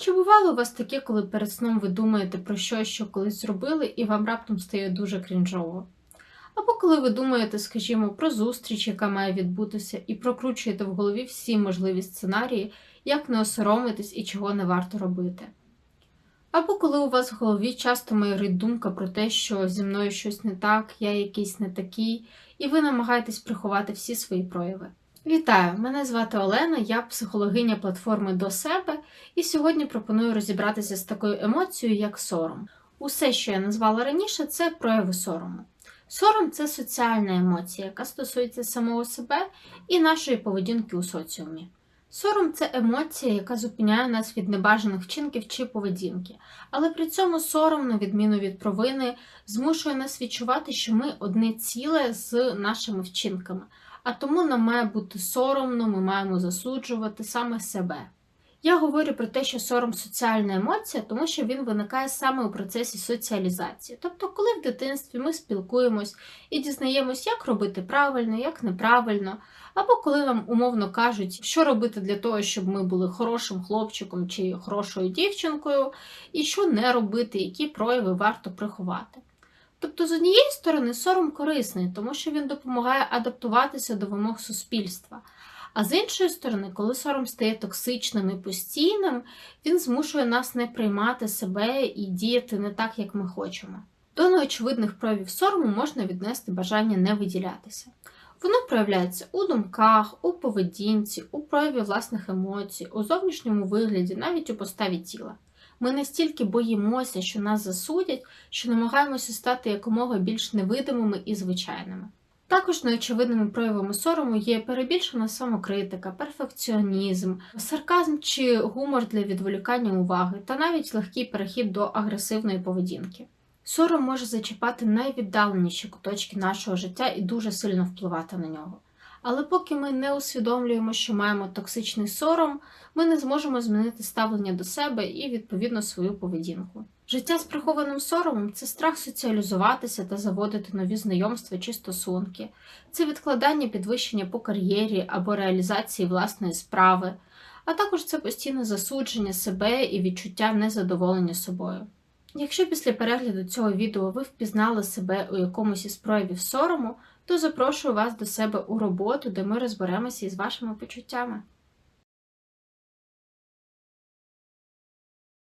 Чи бувало у вас таке, коли перед сном ви думаєте про щось, що колись зробили, і вам раптом стає дуже крінжово? Або коли ви думаєте, скажімо, про зустріч, яка має відбутися, і прокручуєте в голові всі можливі сценарії, як не осоромитись і чого не варто робити. Або коли у вас в голові часто майорить думка про те, що зі мною щось не так, я якийсь не такий, і ви намагаєтесь приховати всі свої прояви. Вітаю! Мене звати Олена, я психологиня платформи до себе, і сьогодні пропоную розібратися з такою емоцією, як сором. Усе, що я назвала раніше, це прояви сорому. Сором це соціальна емоція, яка стосується самого себе і нашої поведінки у соціумі. Сором це емоція, яка зупиняє нас від небажаних вчинків чи поведінки, але при цьому сором, на відміну від провини, змушує нас відчувати, що ми одне ціле з нашими вчинками, а тому нам має бути соромно, ми маємо засуджувати саме себе. Я говорю про те, що сором соціальна емоція, тому що він виникає саме у процесі соціалізації. Тобто, коли в дитинстві ми спілкуємось і дізнаємось, як робити правильно, як неправильно, або коли нам умовно кажуть, що робити для того, щоб ми були хорошим хлопчиком чи хорошою дівчинкою, і що не робити, які прояви варто приховати. Тобто, з однієї сторони, сором корисний, тому що він допомагає адаптуватися до вимог суспільства. А з іншої сторони, коли сором стає токсичним і постійним, він змушує нас не приймати себе і діяти не так, як ми хочемо. До неочевидних проявів сорому можна віднести бажання не виділятися. Воно проявляється у думках, у поведінці, у прояві власних емоцій, у зовнішньому вигляді, навіть у поставі тіла. Ми настільки боїмося, що нас засудять, що намагаємося стати якомога більш невидимими і звичайними. Також неочевидними проявами сорому є перебільшена самокритика, перфекціонізм, сарказм чи гумор для відволікання уваги, та навіть легкий перехід до агресивної поведінки. Сором може зачіпати найвіддаленіші куточки нашого життя і дуже сильно впливати на нього. Але поки ми не усвідомлюємо, що маємо токсичний сором, ми не зможемо змінити ставлення до себе і, відповідно, свою поведінку. Життя з прихованим соромом це страх соціалізуватися та заводити нові знайомства чи стосунки, це відкладання підвищення по кар'єрі або реалізації власної справи, а також це постійне засудження себе і відчуття незадоволення собою. Якщо після перегляду цього відео ви впізнали себе у якомусь із проявів сорому, то запрошую вас до себе у роботу, де ми розберемося із вашими почуттями.